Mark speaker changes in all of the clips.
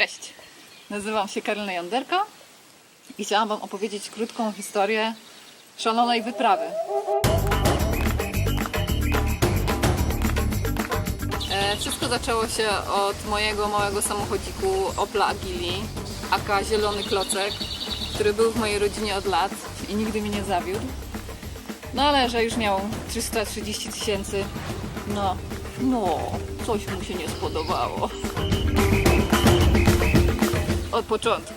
Speaker 1: Cześć! Nazywam się Karolina Janderka i chciałam Wam opowiedzieć krótką historię szalonej wyprawy. E, Wszystko zaczęło się od mojego małego samochodziku Opla Agili, aka Zielony Klocek, który był w mojej rodzinie od lat i nigdy mnie nie zawiódł. No ale że już miał 330 tysięcy, no, no, coś mu się nie spodobało. Od początku.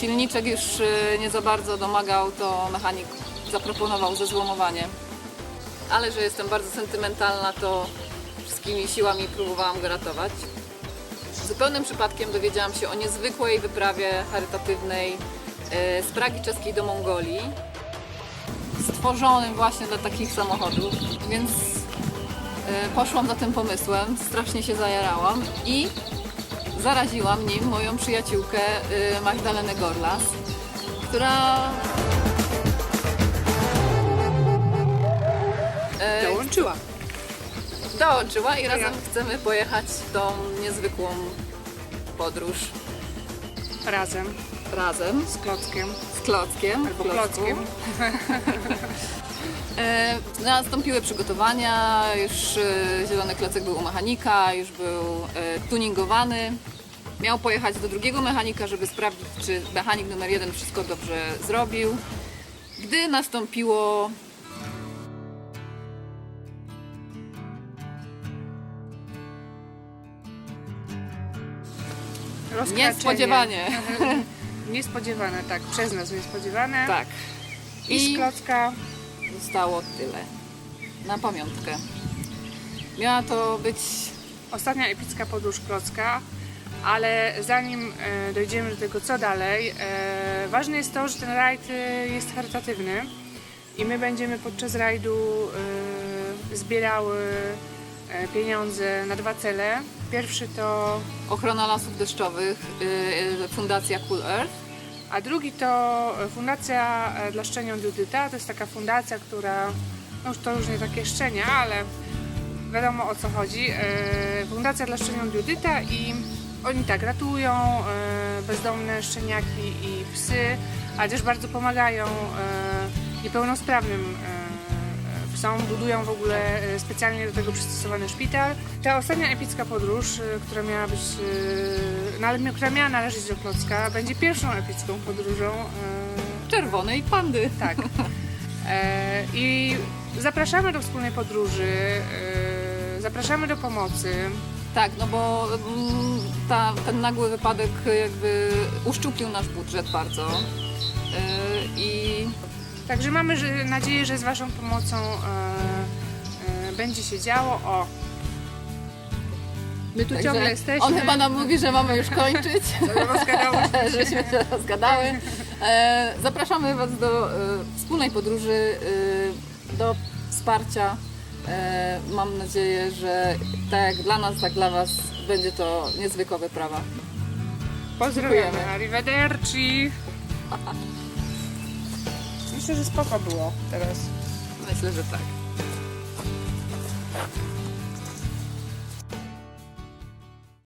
Speaker 1: Silniczek już y, nie za bardzo domagał, to mechanik zaproponował zezłomowanie. Ale że jestem bardzo sentymentalna, to wszystkimi siłami próbowałam go ratować. Zupełnym przypadkiem dowiedziałam się o niezwykłej wyprawie charytatywnej y, z Pragi czeskiej do Mongolii, stworzonym właśnie dla takich samochodów, więc y, poszłam za tym pomysłem, strasznie się zajarałam i zaraziłam nim moją przyjaciółkę y, Magdalenę Gorlas, która e,
Speaker 2: Dołączyła.
Speaker 1: dołączyła i razem chcemy pojechać w tą niezwykłą podróż
Speaker 2: Razem
Speaker 1: razem
Speaker 2: z Klockiem.
Speaker 1: z Klockiem.
Speaker 2: Albo. Klockiem.
Speaker 1: E, Nastąpiły przygotowania, już e, zielony klocek był u mechanika, już był e, tuningowany. Miał pojechać do drugiego mechanika, żeby sprawdzić, czy mechanik numer jeden wszystko dobrze zrobił. Gdy nastąpiło
Speaker 2: Rozkraczenie.
Speaker 1: niespodziewanie,
Speaker 2: Niespodziewane, tak. Przez nas niespodziewane.
Speaker 1: tak,
Speaker 2: I z
Speaker 1: i
Speaker 2: Klocka
Speaker 1: zostało tyle na pamiątkę. Miała to być
Speaker 2: ostatnia epicka podróż Klocka, ale zanim e, dojdziemy do tego, co dalej, e, ważne jest to, że ten rajd e, jest charytatywny i my będziemy podczas rajdu zbierały pieniądze na dwa cele. Pierwszy to
Speaker 1: ochrona lasów deszczowych, Fundacja Cool Earth.
Speaker 2: A drugi to Fundacja e, dla Szczeniąt Judyta. To jest taka fundacja, która, no to już nie takie szczenia, ale wiadomo o co chodzi. E, Fundacja dla Szczeniąt Judyta i oni tak ratują e, bezdomne szczeniaki i psy, ale też bardzo pomagają niepełnosprawnym psom, budują w ogóle e, specjalnie do tego przystosowany szpital. Ta ostatnia epicka podróż, e, która miała być, e, no, która miała należeć do Klocka, będzie pierwszą epicką podróżą.
Speaker 1: Czerwonej pandy.
Speaker 2: Tak. I zapraszamy do wspólnej podróży, zapraszamy do pomocy.
Speaker 1: Tak, no bo mm, ta, ten nagły wypadek jakby uszczuplił nasz budżet bardzo. I
Speaker 2: Także mamy nadzieję, że z Waszą pomocą e, e, będzie się działo. O! My tu ciągle
Speaker 1: także
Speaker 2: jesteśmy.
Speaker 1: on chyba nam mówi, że mamy już kończyć, żeśmy się rozgadały. E, zapraszamy Was do wspólnej podróży, do wsparcia. Mam nadzieję, że tak jak dla nas, tak dla Was będzie to niezwykła wyprawa.
Speaker 2: Pozdrawiamy.
Speaker 1: Dziękujemy.
Speaker 2: Arrivederci. Myślę, że spoko było teraz.
Speaker 1: Myślę, że tak.